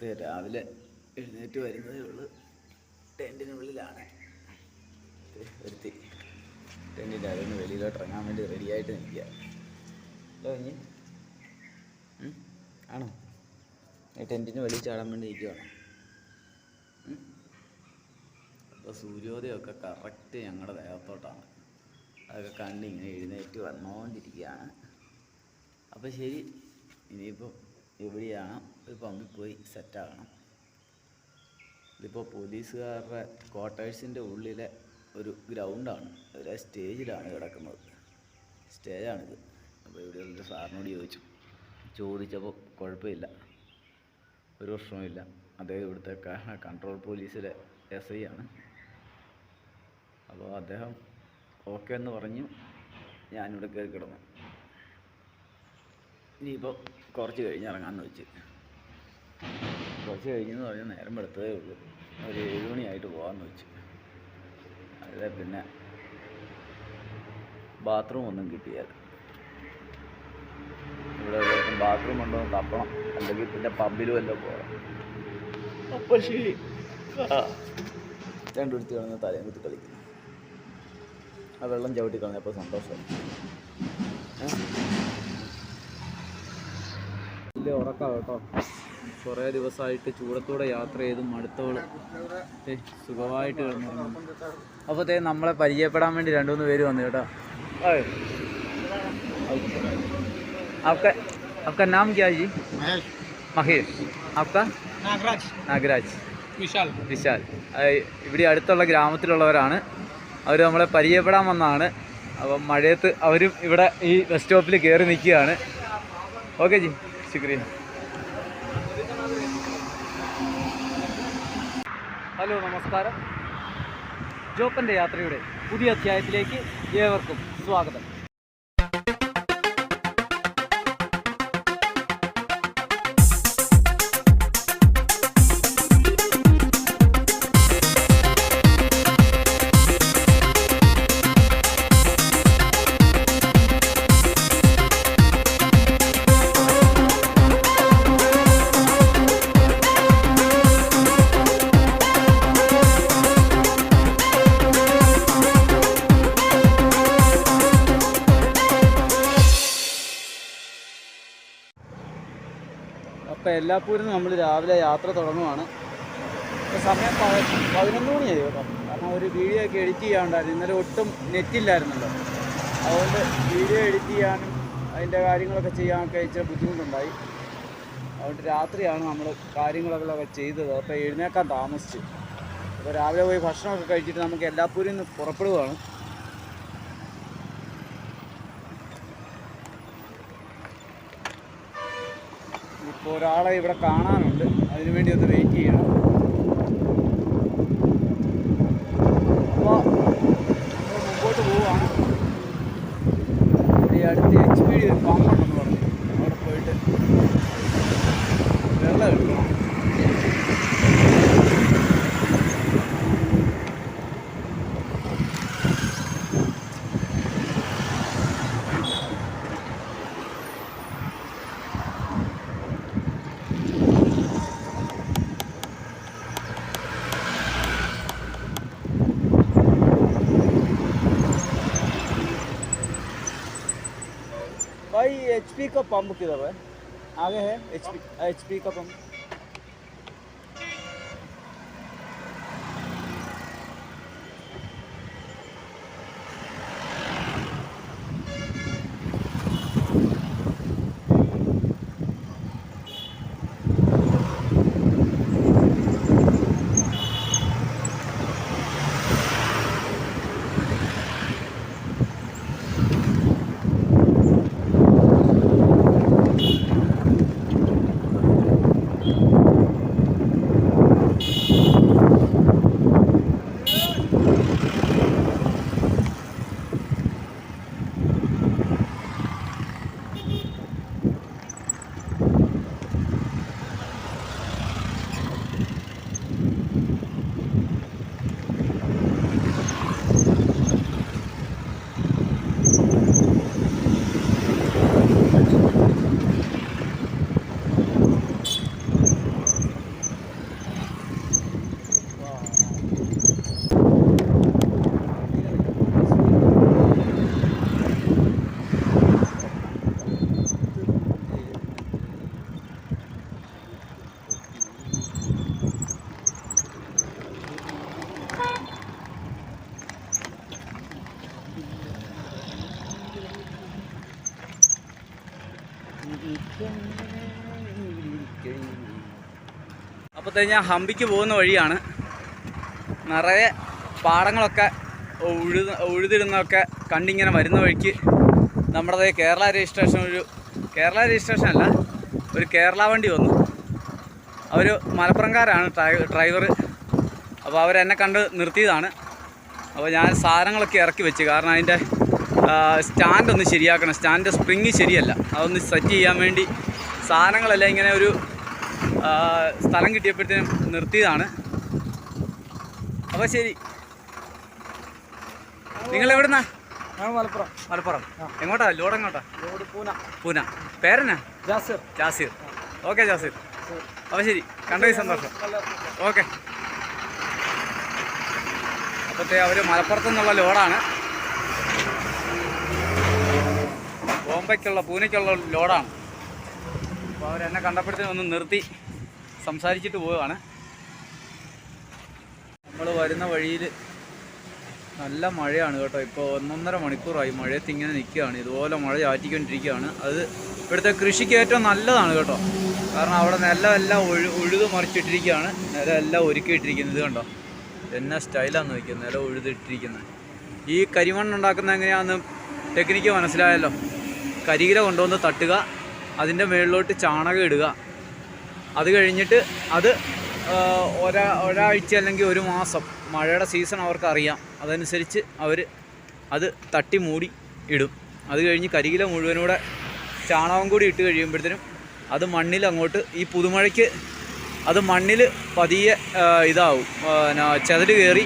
രാവിലെ എഴുന്നേറ്റ് വരുന്നതേ ഉള്ളൂ. ടെന്റിനുള്ളിലാണ് വരുത്തി. ടെന്റിന്റെ നിന്ന് വെളിയിലോട്ട് ഇറങ്ങാൻ വേണ്ടി റെഡിയായിട്ട് നിൽക്കുക. ഹലോ ഇനി. ആണോ? ടെന്റിന് വെളിയിൽ ചാടാൻ വേണ്ടി നിൽക്കുവാണോ അപ്പോൾ സൂര്യോദയമൊക്കെ കറക്റ്റ് ഞങ്ങളുടെ ദേഹത്തോട്ടാണ്. അതൊക്കെ കണ്ട് ഇങ്ങനെ എഴുന്നേറ്റ് വന്നുകൊണ്ടിരിക്കുകയാണ് അപ്പോൾ ശരി ഇനിയിപ്പോൾ എവിടെയാണ്? ഒരു പമ്പിൽ പോയി സെറ്റാകണം. ഇതിപ്പോൾ പോലീസുകാരുടെ ക്വാർട്ടേഴ്സിന്റെ ഉള്ളിലെ ഒരു ഗ്രൗണ്ടാണ്. ഒരു സ്റ്റേജിലാണ് കിടക്കുന്നത്. സ്റ്റേജാണിത്. അപ്പോൾ ഇവിടെ ഒരു സാറിനോട് ചോദിച്ചു. ചോദിച്ചപ്പോൾ കുഴപ്പമില്ല. ഒരു പ്രശ്നവുമില്ല. അദ്ദേഹം ഇവിടുത്തെ കൺട്രോൾ പോലീസിലെ എസ് ഐ ആണ്. അപ്പോൾ അദ്ദേഹം ഓക്കെ എന്ന് പറഞ്ഞു. ഞാനിവിടെ കയറി കിടന്നു. ഇനിയിപ്പോൾ കുറച്ച് കഴിഞ്ഞ് ഇറങ്ങാമെന്ന് വെച്ച്. കുറച്ച് കഴിഞ്ഞെന്ന് പറഞ്ഞാൽ നേരം വെളുത്തതേ ഉള്ളൂ. ഒരു ഏഴ് മണിയായിട്ട് പോകാമെന്ന് വെച്ച്. അതെ പിന്നെ ബാത്റൂം ഒന്നും കിട്ടിയാൽ ഇവിടെ ബാത്റൂം ഉണ്ടോ തപ്പണം. അല്ലെങ്കിൽ പിന്നെ പബ്ബിലും എല്ലാം പോകണം അപ്പോൾ ശരി. രണ്ടുപിടിച്ച് കിടന്ന് തലയും കുത്തി കളിക്കുന്നു. ആ വെള്ളം ചവിട്ടി കളഞ്ഞപ്പോൾ സന്തോഷം വലിയ ഉറക്കാം കേട്ടോ? കുറേ ദിവസമായിട്ട് ചൂടത്തൂടെ യാത്ര ചെയ്ത് മടുത്തോള് ഏ, സുഖമായിട്ട് കിടന്നിരുന്നു അപ്പോൾ തേ നമ്മളെ പരിചയപ്പെടാൻ വേണ്ടി രണ്ടു മൂന്ന് പേര് വന്നു കേട്ടോ ഓയ്. आपका आपका नाम क्या है जी महेश മഹേഷ് आपका नागराज നാഗരാജ് विशाल വിശാൽ ആ, ഇവിടെ അടുത്തുള്ള ഗ്രാമത്തിലുള്ളവരാണ് അവർ നമ്മളെ പരിചയപ്പെടാൻ വന്നതാണ് അപ്പം മഴയത്ത് അവരും ഇവിടെ ഈ ബസ് സ്റ്റോപ്പിൽ കയറി നിൽക്കുകയാണ് ഓക്കെ ജി ശുക്രിയ ഹലോ നമസ്കാരം. ജോപ്പന്റെ യാത്രയുടെ പുതിയ അധ്യായത്തിലേക്ക് ഏവർക്കും സ്വാഗതം. എല്ലാപ്പൂരിൽ നിന്ന് നമ്മൾ രാവിലെ യാത്ര തുടങ്ങുവാണ്. ഇപ്പോൾ സമയം പതിനൊന്ന് മണിയായി കേട്ടോ. കാരണം ഒരു വീഡിയോ ഒക്കെ എഡിറ്റ് ചെയ്യാണ്ടായിരുന്നു ഇന്നലെ ഒട്ടും നെറ്റില്ലായിരുന്നല്ലോ അതുകൊണ്ട് വീഡിയോ എഡിറ്റ് ചെയ്യാനും അതിന്റെ കാര്യങ്ങളൊക്കെ ചെയ്യാനൊക്കെ ഇച്ചിരി ബുദ്ധിമുട്ടുണ്ടായി. അതുകൊണ്ട് രാത്രിയാണ് നമ്മൾ കാര്യങ്ങളൊക്കെ ചെയ്തത്. അപ്പോൾ എഴുന്നേക്കാൻ താമസിച്ചു. അപ്പോൾ രാവിലെ പോയി ഭക്ഷണമൊക്കെ കഴിച്ചിട്ട് നമുക്ക് എല്ലാപ്പൂരിൽ നിന്ന് പുറപ്പെടുകയാണ് ഇപ്പോൾ ഒരാളെ ഇവിടെ കാണാനുണ്ട്. അതിനു വേണ്ടി ഒന്ന് വെയിറ്റ് ചെയ്യണം. അപ്പോൾ മുമ്പോട്ട് പോവുകയാണ്. ഈ അടുത്ത് എച്ച് പി ഡി ഒരു പമ്പുണ്ടെന്ന് भाई एच पी का पंप किधर है? आगे है? एच पी एच पी का पंप അപ്പോഴത്തേക്ക് ഹമ്പിക്ക് പോകുന്ന വഴിയാണ്. നിറയെ പാടങ്ങളൊക്കെ ഉഴുത് ഉഴുതിടുന്നതൊക്കെ കണ്ടിങ്ങനെ വരുന്ന വഴിക്ക് നമ്മുടെ കേരള രജിസ്ട്രേഷൻ ഒരു കേരള രജിസ്ട്രേഷൻ അല്ല ഒരു കേരള വണ്ടി വന്നു. അവർ മലപ്പുറംകാരാണ് ഡ്രൈവർ. അപ്പോൾ അവരെന്നെ കണ്ട് നിർത്തിയതാണ്. അപ്പോൾ ഞാൻ സാധനങ്ങളൊക്കെ ഇറക്കി വെച്ച്. കാരണം അതിന്റെ സ്റ്റാൻഡ് ഒന്ന് ശരിയാക്കണം. സ്റ്റാൻഡ് സ്പ്രിങ് ശരിയല്ല. അതൊന്ന് സെറ്റ് ചെയ്യാൻ വേണ്ടി സാധനങ്ങളെല്ലാം ഇങ്ങനെ ഒരു സ്ഥലം കിട്ടിയപ്പോഴത്തേനും നിർത്തിയതാണ്. അപ്പോൾ ശരി. നിങ്ങൾ എവിടുന്നാ? മലപ്പുറം. മലപ്പുറം. എങ്ങോട്ടാ? ലോഡ് എങ്ങോട്ടാ? പൂന. പൂന. പേരെന്നാ? ജാസിർ. ജാസിർ. ഓക്കെ ജാസിർ. അപ്പോൾ ശരി. കണ്ടതിൽ സന്തോഷം. ഓക്കെ. അപ്പോഴത്തെ അവർ മലപ്പുറത്തു നിന്നുള്ള ലോഡാണ്. ബോംബെക്കുള്ള പൂനയ്ക്കുള്ള ലോഡാണ്. അപ്പോൾ അവരെന്നെ കണ്ടപ്പോഴത്തേനും ഒന്ന് നിർത്തി. സംസാരിച്ചിട്ട് പോവാണ് നമ്മൾ വരുന്ന വഴിയിൽ നല്ല മഴയാണ് കേട്ടോ. ഇപ്പോൾ ഒന്നൊന്നര മണിക്കൂറായി. മഴയത്ത് ഇങ്ങനെ നിൽക്കുകയാണ്. ഇതുപോലെ മഴ ചാറ്റിക്കൊണ്ടിരിക്കുകയാണ്. അത് ഇവിടുത്തെ കൃഷിക്ക് ഏറ്റവും നല്ലതാണ് കേട്ടോ. കാരണം അവിടെ നിലമെല്ലാം ഒഴു ഉഴുത് മറിച്ചിട്ടിരിക്കുകയാണ്. നിലമെല്ലാം ഒരുക്കിയിട്ടിരിക്കുന്നത് ഇത് കണ്ടോ? എന്നാ സ്റ്റൈലാന്ന് വയ്ക്കുന്നത് നില ഉഴുതിട്ടിരിക്കുന്നത്. ഈ കരിമണ്ണ് ഉണ്ടാക്കുന്ന എങ്ങനെയാണെന്ന് ടെക്നിക്ക് മനസ്സിലായല്ലോ. കരികില കൊണ്ടുവന്ന് തട്ടുക അതിന്റെ മുകളിലോട്ട് ചാണകം ഇടുക. അത് കഴിഞ്ഞിട്ട് അത് ഒരാ ഒരാഴ്ച അല്ലെങ്കിൽ ഒരു മാസം മഴയുടെ സീസൺ അവർക്കറിയാം. അതനുസരിച്ച് അവർ അത് തട്ടി മൂടി ഇടും. അത് കഴിഞ്ഞ് കരികില മുഴുവനൂടെ ചാണകം കൂടി ഇട്ട് കഴിയുമ്പോഴത്തേനും അത് മണ്ണിൽ അങ്ങോട്ട് ഈ പുതുമഴയ്ക്ക് അത് മണ്ണിൽ പതിയെ ഇതാവും. പിന്നെ ന, ചെതൽ കയറി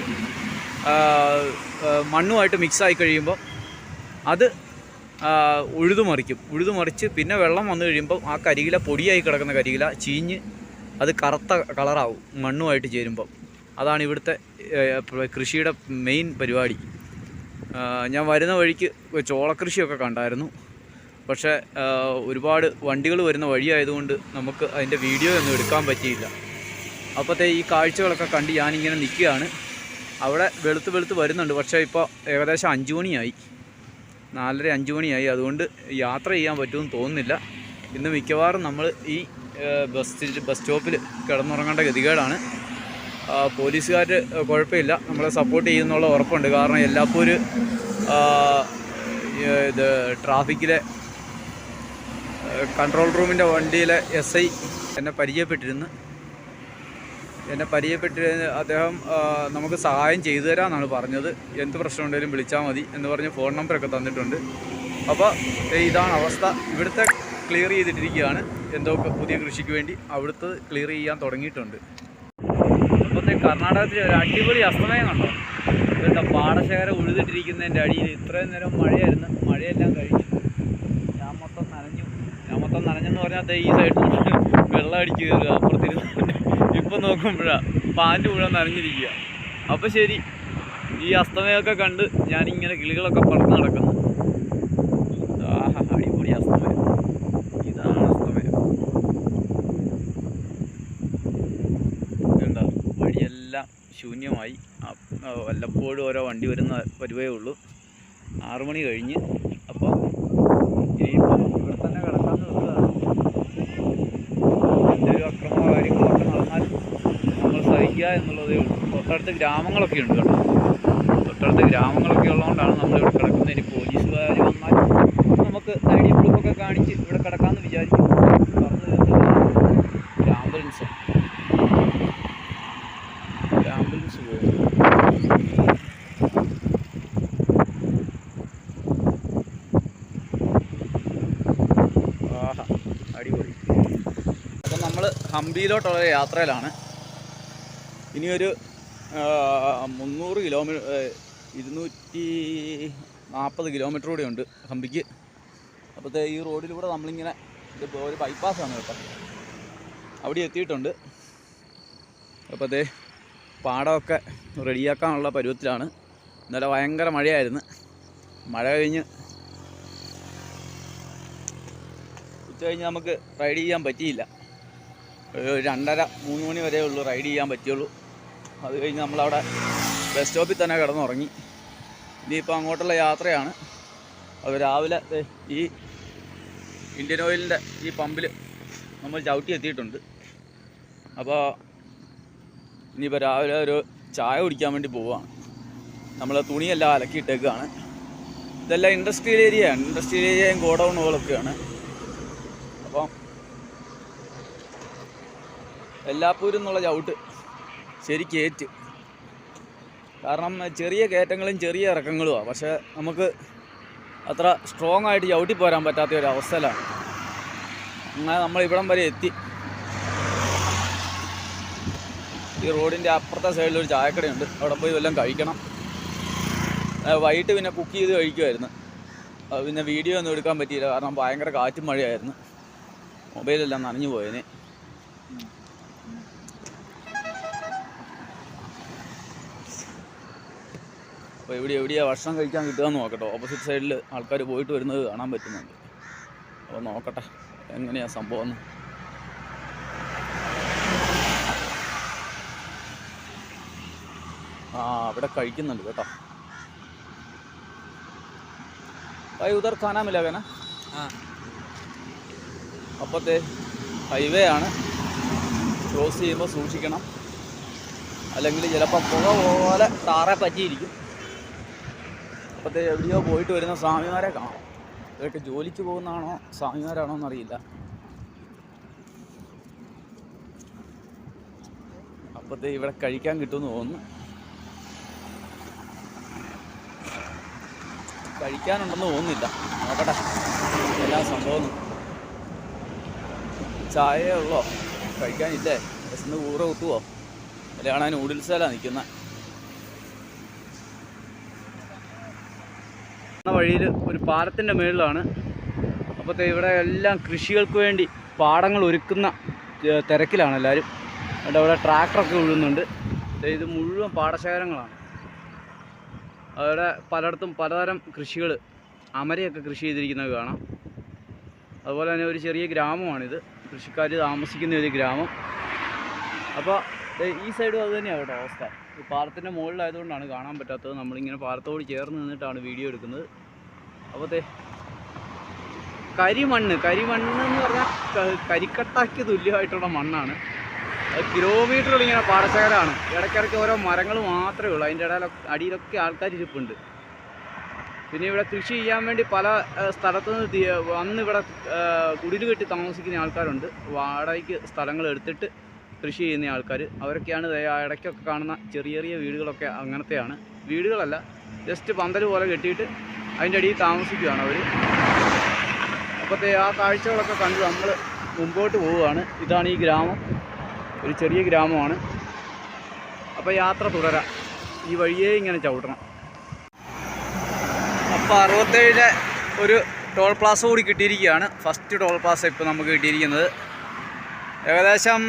മണ്ണുമായിട്ട് മിക്സായി കഴിയുമ്പോൾ അത് ഉഴുതുമറിക്കും ഉഴുതുമറിച്ച് പിന്നെ വെള്ളം വന്നു കഴിയുമ്പോൾ ആ കരികില പൊടിയായി കിടക്കുന്ന കരികില ചീഞ്ഞ് അത് കറുത്ത കളറാവും മണ്ണുമായിട്ട് ചേരുമ്പം. അതാണ് ഇവിടുത്തെ കൃഷിയുടെ മെയിൻ പരിപാടി. ഞാൻ വരുന്ന വഴിക്ക് ചോളക്കൃഷിയൊക്കെ കണ്ടായിരുന്നു. പക്ഷേ ഒരുപാട് വണ്ടികൾ വരുന്ന വഴിയായതുകൊണ്ട് നമുക്ക് അതിന്റെ വീഡിയോ ഒന്നും എടുക്കാൻ പറ്റിയില്ല. അപ്പോഴത്തെ ഈ കാഴ്ചകളൊക്കെ കണ്ട് ഞാനിങ്ങനെ നിൽക്കുകയാണ്. അവിടെ വെളുത്ത് വെളുത്ത് വരുന്നുണ്ട്. പക്ഷേ ഇപ്പോൾ ഏകദേശം അഞ്ച് മണിയായി. നാലര അഞ്ച് മണിയായി. അതുകൊണ്ട് യാത്ര ചെയ്യാൻ പറ്റുമെന്ന് തോന്നുന്നില്ല. ഇന്ന് മിക്കവാറും നമ്മൾ ഈ ബസ് ബസ് സ്റ്റോപ്പിൽ കിടന്നുറങ്ങേണ്ട ഗതികേടാണ്. പോലീസുകാർ കുഴപ്പമില്ല. നമ്മളെ സപ്പോർട്ട് ചെയ്യുന്നുള്ള ഉറപ്പുണ്ട്. കാരണം എല്ലാപ്പൂര് ആ, ഇത് ട്രാഫിക്കിലെ കൺട്രോൾ റൂമിന്റെ വണ്ടിയിലെ എസ് ഐ എന്നെ പരിചയപ്പെട്ടിരുന്നു. എന്നെ പരിചയപ്പെട്ട് അദ്ദേഹം നമുക്ക് സഹായം ചെയ്തു തരാമെന്നാണ് പറഞ്ഞത്. എന്ത് പ്രശ്നം ഉണ്ടെങ്കിലും വിളിച്ചാൽ മതി എന്ന് പറഞ്ഞ് ഫോൺ നമ്പറൊക്കെ തന്നിട്ടുണ്ട്. അപ്പോൾ ഇതാണ് അവസ്ഥ. ഇവിടുത്തെ ക്ലിയർ ചെയ്തിട്ടിരിക്കുകയാണ്. എന്തോ പുതിയ കൃഷിക്ക് വേണ്ടി അവിടുത്തെ ക്ലിയർ ചെയ്യാൻ തുടങ്ങിയിട്ടുണ്ട്. അപ്പോൾ കർണാടകത്തിൽ ഒരു അടിപൊളി അസ്തമയം കണ്ടോ? ഇവിടുത്തെ പാടശേഖരം ഉഴുതിട്ടിരിക്കുന്നതിന്റെ അടിയിൽ ഇത്രയും നേരം മഴയായിരുന്നു. മഴയെല്ലാം കഴിഞ്ഞു. ഞാൻ മൊത്തം നനഞ്ഞു. ഞാൻ മൊത്തം നനഞ്ഞെന്ന് പറഞ്ഞാൽ ഈ സൈഡിൽ വെള്ളം അടിച്ച് കയറുക. അപ്പുറത്തിരുന്ന് ഇപ്പം നോക്കുമ്പോഴാ പാന്റ് മുഴുവൻ നനഞ്ഞിരിക്കുക അപ്പോൾ ശരി ഈ അസ്തമയമൊക്കെ കണ്ട് ഇങ്ങനെ കിളികളൊക്കെ പറന്ന് നടക്കുന്നു. അടിപൊളി ശൂന്യമായി. വല്ലപ്പോഴും ഓരോ വണ്ടി വരുന്ന വരുവേ ഉള്ളൂ. ആറു മണി കഴിഞ്ഞ് അപ്പോൾ ഇനിയിപ്പോൾ ഇവിടെ തന്നെ കിടക്കാമെന്ന് വെക്കുകയാണ് എന്തെങ്കിലും അക്രമമോ കാര്യങ്ങളൊക്കെ നടന്നാൽ നമ്മൾ സഹിക്കുക എന്നുള്ളതേ ഉള്ളൂ തൊട്ടടുത്ത് ഗ്രാമങ്ങളൊക്കെ ഉണ്ട് കേട്ടോ. തൊട്ടടുത്ത് ഗ്രാമങ്ങളൊക്കെ ഉള്ളതുകൊണ്ടാണ് നമ്മളിവിടെ കിടക്കുന്നത്. ഇനി പോലീസുകാർ വന്നാൽ നമുക്ക് ഐ ഡി പ്രൂഫൊക്കെ കാണിച്ച് ഇവിടെ കിടക്കാമെന്ന് വിചാരിക്കും തീർത്തത് ആംബുലൻസ്. ആംബുലൻസ് പോയി. ആഹാ അടിപൊളി. അപ്പം നമ്മൾ ഹംപിയിലോട്ടുള്ള യാത്രയിലാണ്. ഇനിയൊരു മുന്നൂറ് കിലോമീറ്റർ ഇരുന്നൂറ്റി നാൽപ്പത് കിലോമീറ്റർ കൂടെ ഉണ്ട് ഹമ്പിക്ക് അപ്പോഴത്തെ ഈ റോഡിലൂടെ നമ്മളിങ്ങനെ ഇത് ഒരു ബൈപ്പാസാണ് കേട്ടോ. അവിടെ എത്തിയിട്ടുണ്ട്. അപ്പോഴത്തെ പാടമൊക്കെ റെഡിയാക്കാനുള്ള പരുവത്തിലാണ്. ഇന്നലെ ഭയങ്കര മഴയായിരുന്നു. മഴ കഴിഞ്ഞ് ഉച്ച കഴിഞ്ഞ് നമുക്ക് റൈഡ് ചെയ്യാൻ പറ്റിയില്ല. രണ്ടര മൂന്ന് മണി വരെ ഉള്ളൂ റൈഡ് ചെയ്യാൻ പറ്റുള്ളൂ അത് കഴിഞ്ഞ് നമ്മളവിടെ ബസ് സ്റ്റോപ്പിൽ തന്നെ കിടന്നുറങ്ങി. ഇനിയിപ്പോൾ അങ്ങോട്ടുള്ള യാത്രയാണ്. അത് രാവിലെ ഈ ഇന്ത്യൻ ഓയിലിന്റെ ഈ പമ്പിൽ നമ്മൾ ചവിട്ടി എത്തിയിട്ടുണ്ട്. അപ്പോൾ ഇനിയിപ്പോൾ രാവിലെ ഒരു ചായ കുടിക്കാൻ വേണ്ടി പോവുകയാണ് നമ്മൾ തുണിയെല്ലാം അലക്കിയിട്ടേക്കാണ്. ഇതെല്ലാം ഇൻഡസ്ട്രിയൽ ഏരിയയാണ് ഇൻഡസ്ട്രിയൽ ഏരിയയും ഗോഡൗണുകളൊക്കെയാണ്. അപ്പം എല്ലാപ്പൂരും എന്നുള്ള ചവിട്ട് ശരി കയറ്റ് കാരണം ചെറിയ കയറ്റങ്ങളും ചെറിയ ഇറക്കങ്ങളുമാണ് പക്ഷേ നമുക്ക് അത്ര സ്ട്രോങ് ആയിട്ട് ചവിട്ടി പോരാൻ പറ്റാത്ത ഒരു അവസ്ഥയിലാണ് അങ്ങനെ നമ്മൾ ഇവിടം വരെ എത്തി. ഈ റോഡിന്റെ അപ്പുറത്തെ സൈഡിൽ ഒരു ചായക്കടയുണ്ട്. അവിടെ പോയി വല്ലതും കഴിക്കണം. വൈകിട്ട് പിന്നെ കുക്ക് ചെയ്ത് കഴിക്കുമായിരുന്നു പിന്നെ വീഡിയോ ഒന്നും എടുക്കാൻ പറ്റിയില്ല. കാരണം ഭയങ്കര കാറ്റും മഴയായിരുന്നു. മൊബൈലെല്ലാം നനഞ്ഞു പോയതിന് അപ്പോൾ ഇവിടെ എവിടെയാണ് ഭക്ഷണം കഴിക്കാൻ കിട്ടുകയെന്ന് നോക്കട്ടോ. ഓപ്പോസിറ്റ് സൈഡിൽ ആൾക്കാർ പോയിട്ട് വരുന്നത് കാണാൻ പറ്റുന്നുണ്ട്. അപ്പോൾ നോക്കട്ടെ എങ്ങനെയാണ് സംഭവം എന്ന്. ആ അവിടെ കഴിക്കുന്നുണ്ട് കേട്ടോ. ഭായി ഉദർ ना മിലാകന അപ്പോഴത്തെ ഹൈവേ ആണ്. ക്രോസ് ചെയ്യുമ്പോൾ സൂക്ഷിക്കണം. അല്ലെങ്കിൽ ചിലപ്പോൾ പുക പോലെ താറെ പറ്റിയിരിക്കും. അപ്പോഴത്തെ എവിടെയോ പോയിട്ട് വരുന്ന സ്വാമിമാരെ കാണാം. ഇതൊക്കെ ജോലിക്ക് പോകുന്നതാണോ സ്വാമിമാരാണോ എന്നറിയില്ല. അപ്പോഴത്തെ ഇവിടെ കഴിക്കാൻ കിട്ടുമെന്ന് തോന്നുന്നു. കഴിക്കാനുണ്ടെന്ന് തോന്നുന്നില്ല. നോക്കട്ടെ. എല്ലാ സംഭവം ചായയുള്ളോ കഴിക്കാനില്ലേ? ബസ്സിന് കൂറ കുത്തുവോ? അതിലാണ് നൂഡിൽസിലാണ് നിൽക്കുന്നത് വഴിയിൽ ഒരു പാലത്തിന്റെ മുകളിലാണ് അപ്പോഴത്തെ ഇവിടെ എല്ലാം കൃഷികൾക്ക് വേണ്ടി പാടങ്ങൾ ഒരുക്കുന്ന തിരക്കിലാണ് എല്ലാവരും. അവിടെ അവിടെ ട്രാക്ടറൊക്കെ ഉഴുന്നുണ്ട്. ഇത് മുഴുവൻ പാടശേഖരങ്ങളാണ്. അവിടെ പലയിടത്തും പലതരം കൃഷികൾ അമരയൊക്കെ കൃഷി ചെയ്തിരിക്കുന്നത് കാണാം. അതുപോലെ തന്നെ ഒരു ചെറിയ ഗ്രാമമാണിത്. കൃഷിക്കാർ താമസിക്കുന്ന ഒരു ഗ്രാമം. അപ്പോൾ ഈ സൈഡും അത് തന്നെയാണ് കേട്ടോ അവസ്ഥ. പാറത്തിന്റെ മുകളിലായതുകൊണ്ടാണ് കാണാൻ പറ്റാത്തത്. നമ്മളിങ്ങനെ പാറത്തോട് ചേർന്ന് നിന്നിട്ടാണ് വീഡിയോ എടുക്കുന്നത്. അപ്പോൾ ദേ കരിമണ്ണ്. കരിമണ്ണ് എന്ന് പറഞ്ഞാൽ കരിക്കട്ടാക്കി തുല്യമായിട്ടുള്ള മണ്ണാണ്. കിലോമീറ്ററുകൾ ഇങ്ങനെ പാടശേഖരമാണ്. ഇടയ്ക്കിടയ്ക്ക് ഓരോ മരങ്ങൾ മാത്രമേ ഉള്ളൂ. അതിന്റെ ഇടയിലൊക്കെ അടിയിലൊക്കെ ആൾക്കാർ ഇരിപ്പുണ്ട്. പിന്നെ ഇവിടെ കൃഷി ചെയ്യാൻ വേണ്ടി പല സ്ഥലത്തുനിന്ന് വന്ന് ഇവിടെ കുടിൽ കെട്ടി താമസിക്കുന്ന ആൾക്കാരുണ്ട്. വാടകയ്ക്ക് സ്ഥലങ്ങൾ എടുത്തിട്ട് കൃഷി ചെയ്യുന്ന ആൾക്കാർ അവരൊക്കെയാണ് ഇടയ്ക്കൊക്കെ കാണുന്ന ചെറിയ ചെറിയ വീടുകളൊക്കെ അങ്ങനത്തെയാണ്. വീടുകളല്ല ജസ്റ്റ് പന്തൽ പോലെ കെട്ടിയിട്ട് അതിന്റെ അടിയിൽ താമസിക്കുകയാണ് അവർ അപ്പോഴത്തെ ആ കാഴ്ചകളൊക്കെ കണ്ട് നമ്മൾ മുമ്പോട്ട് പോവുകയാണ്. ഇതാണ് ഈ ഗ്രാമം. ഒരു ചെറിയ ഗ്രാമമാണ്. അപ്പോൾ യാത്ര തുടരാം. ഈ വഴിയേ ഇങ്ങനെ ചവിട്ടണം. അപ്പോൾ അറുപത്തേഴിലെ ഒരു ടോൾ പ്ലാസ കൂടി കിട്ടിയിരിക്കുകയാണ്. ഫസ്റ്റ് ടോൾ പ്ലാസ ഇപ്പോൾ നമുക്ക് കിട്ടിയിരിക്കുന്നത്. ഏകദേശം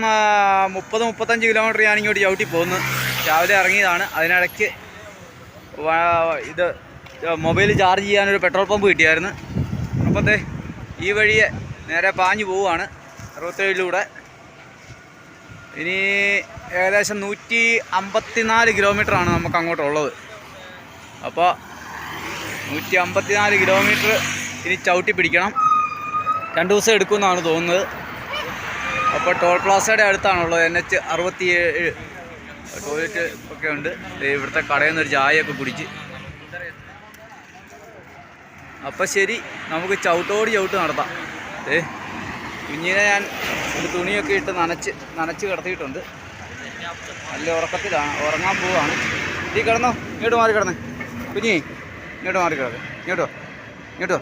മുപ്പത് മുപ്പത്തഞ്ച് കിലോമീറ്റർ ഞാൻ ഇങ്ങോട്ട് ചവിട്ടി പോകുന്നു രാവിലെ ഇറങ്ങിയതാണ്. അതിനിടയ്ക്ക് ഇത് മൊബൈൽ ചാർജ് ചെയ്യാനൊരു പെട്രോൾ പമ്പ് കിട്ടിയായിരുന്നു. അപ്പോൾ ദേ ഈ വഴിയെ നേരെ പാഞ്ഞു പോവുകയാണ് അറുപത്തേഴിലൂടെ. ഇനി ഏകദേശം നൂറ്റി അമ്പത്തിനാല് കിലോമീറ്ററാണ് നമുക്ക് അങ്ങോട്ടുള്ളത്. അപ്പോൾ നൂറ്റി അമ്പത്തിനാല് കിലോമീറ്റർ ഇനി ചവിട്ടി പിടിക്കണം. രണ്ട് ദിവസം എടുക്കുമെന്നാണ് തോന്നുന്നത്. അപ്പോൾ ടോൾ പ്ലാസയുടെ അടുത്താണുള്ളത്. എൻ എച്ച് അറുപത്തി ഏഴ് ടോയ്ലറ്റ് ഒക്കെ ഉണ്ട്. ഇവിടുത്തെ കടയിൽ ഒരു ചായയൊക്കെ കുടിച്ച്. അപ്പം ശരി നമുക്ക് ചവിട്ടോട് ചവിട്ട് നടത്താം. ഏ കുഞ്ഞിനെ ഞാൻ ഒരു തുണിയൊക്കെ ഇട്ട് നനച്ച് നനച്ച് കിടത്തിയിട്ടുണ്ട്. നല്ല ഉറക്കത്തിലാണ് ഉറങ്ങാൻ പോവാണ്. ഈ കിടന്നോ ഇങ്ങോട്ട് മാറി കിടന്നേ. കുഞ്ഞി ഇങ്ങോട്ട് മാറി കിടന്നേ ഇങ്ങോട്ടോ ഇങ്ങോട്ടോ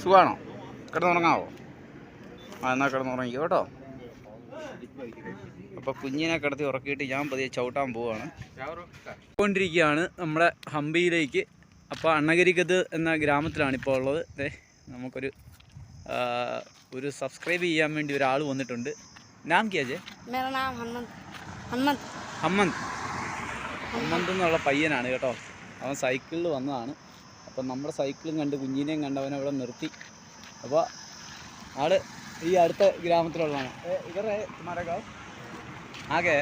സുഖമാണോ കിടന്നുറങ്ങാവോ? ആ കിടന്ന് ഉറങ്ങിക്കോ കേട്ടോ. അപ്പോൾ കുഞ്ഞിനെ കിടത്തി ഉറക്കിയിട്ട് ഞാൻ പതിയെ ചവിട്ടാൻ പോവാണ്. കൊണ്ടിരിക്കുകയാണ് നമ്മുടെ ഹംപിയിലേക്ക്. അപ്പോൾ അണ്ണഗരിക്കത്ത് എന്ന ഗ്രാമത്തിലാണ് ഇപ്പോൾ ഉള്ളത്. അതെ നമുക്കൊരു ഒരു സബ്സ്ക്രൈബ് ചെയ്യാൻ വേണ്ടി ഒരാൾ വന്നിട്ടുണ്ട്. നാം കിയാജേ ഹമ്മന്ത്. ഹമ്മന്ത് എന്നുള്ള പയ്യനാണ് കേട്ടോ. അവൻ സൈക്കിളിൽ വന്നതാണ്. അപ്പം നമ്മുടെ സൈക്കിളും കണ്ട് കുഞ്ഞിനെയും കണ്ട് അവൻ നിർത്തി. അപ്പോൾ ആൾ ഈ അടുത്ത ഗ്രാമത്തിലുള്ളതാണ് ഏ, ഇവരെ മരകാവ് ആകെ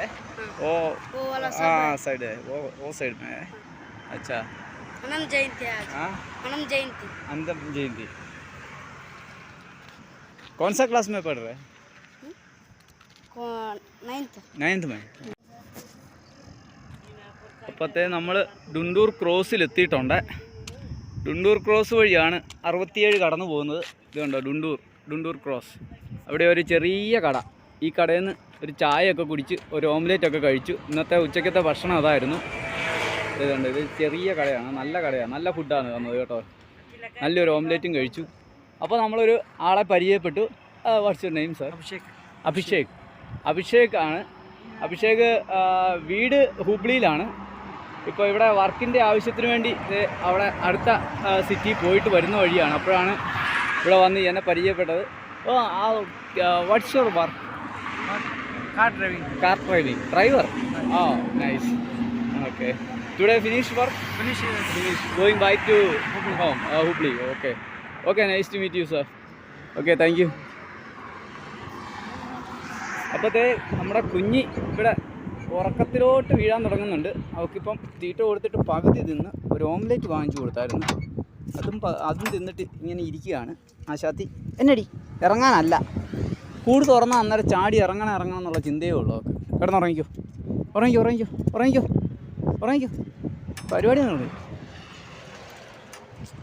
ഓ वो वाला हाँ सब साइड है वो वो साइड में है अच्छा अनंत जयंती आज हाँ अनंत जयंती अंदर जयंती कौन सा क्लास में पढ़ रहे हैं നയൻത്ത് നയൻത് മൈൽ അപ്പോഴത്തെ നമ്മൾ ഡുണ്ടൂർ ക്രോസിൽ എത്തിയിട്ടുണ്ട് ഡുണ്ടൂർ ക്രോസ് വഴിയാണ് അറുപത്തിയേഴ് കടന്നു പോകുന്നത് ഇതുണ്ടോ ഡുണ്ടൂർ ഡുണ്ടൂർ ക്രോസ്. അവിടെ ഒരു ചെറിയ കട. ഈ കടയിൽ നിന്ന് ഒരു ചായയൊക്കെ കുടിച്ച് ഒരു ഓംലേറ്റ് ഒക്കെ കഴിച്ചു. ഇന്നത്തെ ഉച്ചക്കത്തെ ഭക്ഷണം അതായിരുന്നു. ഇതുണ്ട് ഇത് ചെറിയ കടയാണ് നല്ല കടയാണ് നല്ല ഫുഡാണ് തന്നത് കേട്ടോ. നല്ലൊരു ഓംലേറ്റും കഴിച്ചു. അപ്പോൾ നമ്മളൊരു ആളെ പരിചയപ്പെട്ടു. What's your name sir Abhishek. Abhishek. Abhishek ആണ്. അഭിഷേക് വീട് ഹുബ്ലിയിലാണ്. ഇപ്പോൾ ഇവിടെ വർക്കിന്റെ ആവശ്യത്തിന് വേണ്ടി അവിടെ അടുത്ത സിറ്റി പോയിട്ട് വരുന്ന വഴിയാണ്. അപ്പോഴാണ് ഇവിടെ വന്ന് എന്നെ പരിചയപ്പെട്ടത്. ഓ ആ what's your work car driving car driving driver oh nice okay today finish work finish finish going back to home Hubli okay okay nice to meet you sir okay thank you അപ്പോഴത്തെ നമ്മുടെ കുഞ്ഞി ഇവിടെ ഉറക്കത്തിലോട്ട് വീഴാൻ തുടങ്ങുന്നുണ്ട്. അവൾക്കിപ്പം തീറ്റ കൊടുത്തിട്ട് പകുതി തിന്ന് ഒരു ഓംലെറ്റ് വാങ്ങിച്ചു കൊടുത്തായിരുന്നു. അതും അതും തിന്നിട്ട് ഇങ്ങനെ ഇരിക്കുകയാണ്. ആശാത്തി എന്നടി? ഇറങ്ങാനല്ല. കൂട് തുറന്നാൽ അന്നേരം ചാടി ഇറങ്ങണം ഇറങ്ങണം എന്നുള്ള ചിന്തയേ ഉള്ളൂ അവർക്ക് കിടന്നുറങ്ങിക്കോ ഉറങ്ങിക്കോ. ഉറങ്ങിക്കോ ഉറങ്ങിക്കോ ഉറങ്ങിക്കോ പരിപാടി നടന്നു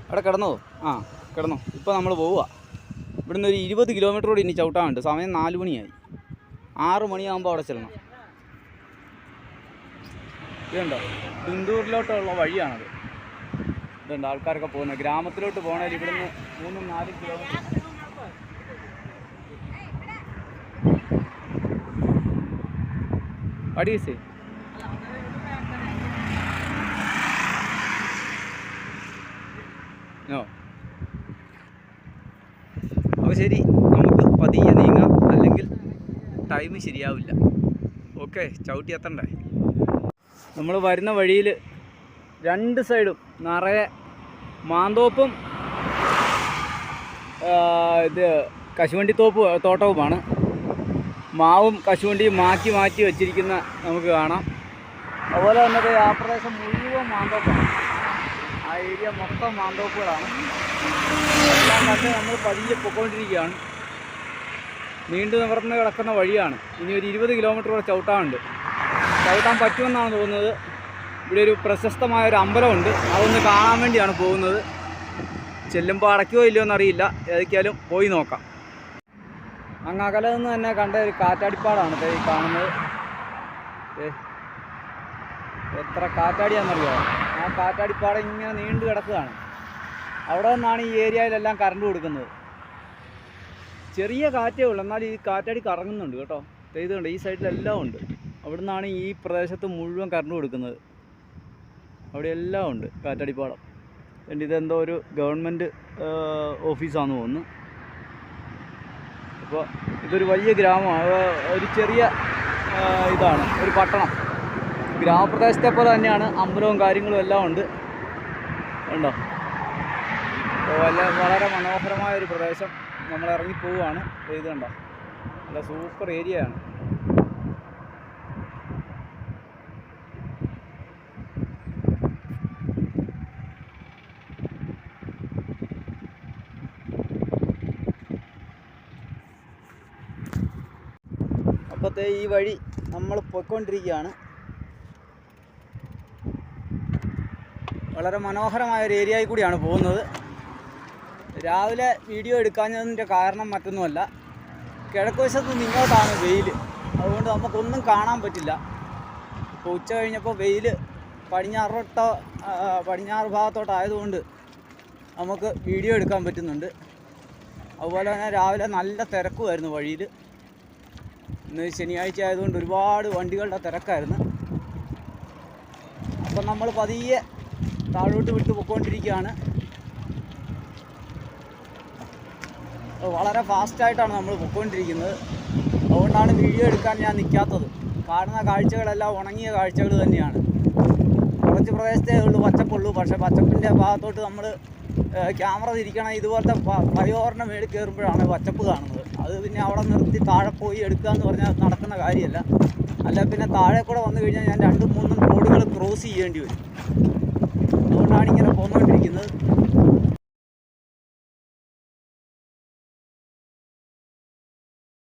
അവിടെ കിടന്നോ? ആ കിടന്നോ. ഇപ്പോൾ നമ്മൾ പോവുക ഇവിടുന്ന് ഒരു ഇരുപത് കിലോമീറ്ററോട് ഇനി ചവിട്ടാനുണ്ട്. സമയം നാല് മണിയായി. ആറ് മണിയാകുമ്പോൾ അവിടെ ചെല്ലണം. ഇതുണ്ടോ? ബിന്ദൂരിലോട്ടുള്ള വഴിയാണത്. ഇതുണ്ട് ആൾക്കാരൊക്കെ പോകുന്നത്. ഗ്രാമത്തിലോട്ട് പോകണമെങ്കിൽ ഇവിടുന്ന് മൂന്നും നാലും കിലോമീറ്റർ അടീസേ നോ. അപ്പോൾ ശരി നമുക്ക് പതിയെ നീങ്ങാം. അല്ലെങ്കിൽ ടൈം ശരിയാവില്ല. ഓക്കെ ചവിട്ടി എത്തണ്ടേ? നമ്മൾ വരുന്ന വഴിയിൽ രണ്ട് സൈഡും നിറയെ മാന്തോപ്പും ഇത് കശുവണ്ടി തോപ്പ് തോട്ടവുമാണ്. മാവും കശുവണ്ടിയും മാറ്റി മാറ്റി വച്ചിരിക്കുന്ന നമുക്ക് കാണാം. അതുപോലെ തന്നെ ആ പ്രദേശം മുഴുവൻ മാന്തോപ്പാണ്. ആ ഏരിയ മൊത്തം മാന്തോപ്പുകളാണ്. എല്ലാം കണ്ട് നമ്മൾ പതിയെ പൊക്കോണ്ടിരിക്കുകയാണ്. നീണ്ടു നിവർന്ന് കിടക്കുന്ന വഴിയാണ്. ഇനി ഒരു ഇരുപത് കിലോമീറ്റർ കൂടെ ചവിട്ടാനുണ്ട്. ചവിട്ടാൻ പറ്റുമെന്നാണ് തോന്നുന്നത്. ഇവിടെ ഒരു പ്രശസ്തമായ ഒരു അമ്പലമുണ്ട്. അതൊന്ന് കാണാൻ വേണ്ടിയാണ് പോകുന്നത്. ചെല്ലുമ്പോൾ അടയ്ക്കുമോ ഇല്ലയോ എന്നറിയില്ല. ഏതൊക്കെയാലും പോയി നോക്കാം. അങ്ങ് അകലെ നിന്ന് തന്നെ കണ്ട ഒരു കാറ്റാടിപ്പാടാണ് ഈ കാണുന്നത്. എത്ര കാറ്റാടിയാണെന്നറിയോ? ആ കാറ്റാടിപ്പാട ഇങ്ങനെ നീണ്ടു കിടക്കുകയാണ്. അവിടെ നിന്നാണ് ഈ ഏരിയയിലെല്ലാം കറണ്ട് കൊടുക്കുന്നത്. ചെറിയ കാറ്റേ ഉള്ളൂ. എന്നാൽ ഈ കാറ്റാടി കറങ്ങുന്നുണ്ട് കേട്ടോ. ഇതുണ്ട്. ഈ സൈഡിലെല്ലാം ഉണ്ട്. അവിടെ നിന്നാണ് ഈ പ്രദേശത്ത് മുഴുവൻ കറണ്ട് കൊടുക്കുന്നത്. അവിടെ എല്ലാം ഉണ്ട്. കാറ്റാടിപ്പാടം. എന്റെ ഇതെന്തോ ഒരു ഗവൺമെന്റ് ഓഫീസാണെന്ന് തോന്നുന്നു. അപ്പോൾ ഇതൊരു വലിയ ഗ്രാമമാണ്. ഒരു ചെറിയ ഇതാണ്. ഒരു പട്ടണം. ഗ്രാമപ്രദേശത്തെ പോലെ തന്നെയാണ്. അമ്പലവും കാര്യങ്ങളും എല്ലാം ഉണ്ട്. ഉണ്ടോ വല്ല വളരെ മനോഹരമായ ഒരു പ്രദേശം നമ്മൾ ഇറങ്ങി പോവുകയാണ്. ഇത് കണ്ടോ? നല്ല സൂപ്പർ ഏരിയ ആണ് അപ്പോഴത്തെ ഈ വഴി നമ്മൾ പോയിക്കൊണ്ടിരിക്കുകയാണ്. വളരെ മനോഹരമായ ഒരു ഏരിയയിൽ കൂടിയാണ് പോകുന്നത്. രാവിലെ വീഡിയോ എടുക്കാഞ്ഞതിന്റെ കാരണം മറ്റൊന്നുമല്ല. കിഴക്കുവശത്ത് നിന്ന് വെയിൽ. അതുകൊണ്ട് നമുക്കൊന്നും കാണാൻ പറ്റില്ല. ഇപ്പോൾ ഉച്ച കഴിഞ്ഞപ്പോൾ വെയിൽ പടിഞ്ഞാറോട്ടോ പടിഞ്ഞാറ് ഭാഗത്തോട്ടായതുകൊണ്ട് നമുക്ക് വീഡിയോ എടുക്കാൻ പറ്റുന്നുണ്ട്. അതുപോലെ തന്നെ രാവിലെ നല്ല തിരക്കുമായിരുന്നു വഴിയിൽ. ഇന്ന് ശനിയാഴ്ച ആയതുകൊണ്ട് ഒരുപാട് വണ്ടികളുടെ തിരക്കായിരുന്നു. അപ്പം നമ്മൾ പതിയെ താഴോട്ട് വിട്ട് പൊയ്ക്കൊണ്ടിരിക്കുകയാണ്. വളരെ ഫാസ്റ്റായിട്ടാണ് നമ്മൾ പൊയ്ക്കൊണ്ടിരിക്കുന്നത്. അതുകൊണ്ടാണ് വീഡിയോ എടുക്കാൻ ഞാൻ നിൽക്കാത്തത്. കാണുന്ന കാഴ്ചകളെല്ലാം ഉണങ്ങിയ കാഴ്ചകൾ തന്നെയാണ്. കുറച്ച് പ്രദേശത്തേ ഉള്ളൂ പച്ചപ്പുള്ളൂ. പക്ഷേ പച്ചപ്പിന്റെ ഭാഗത്തോട്ട് നമ്മൾ ക്യാമറ തിരിക്കണം. ഇതുപോലത്തെ ഫ്ലൈഓവറിന്റെ മേളിൽ കയറുമ്പോഴാണ് പച്ചപ്പ് കാണുന്നത്. അത് പിന്നെ അവിടെ നിർത്തി താഴെ പോയി എടുക്കുക എന്ന് പറഞ്ഞാൽ നടക്കുന്ന കാര്യമല്ല. അല്ല പിന്നെ താഴെ കൂടെ വന്നു കഴിഞ്ഞാൽ ഞാൻ രണ്ടും മൂന്നും റോഡുകൾ ക്രോസ് ചെയ്യേണ്ടി വരും. അതുകൊണ്ടാണ് ഇങ്ങനെ പോന്നുകൊണ്ടിരിക്കുന്നത്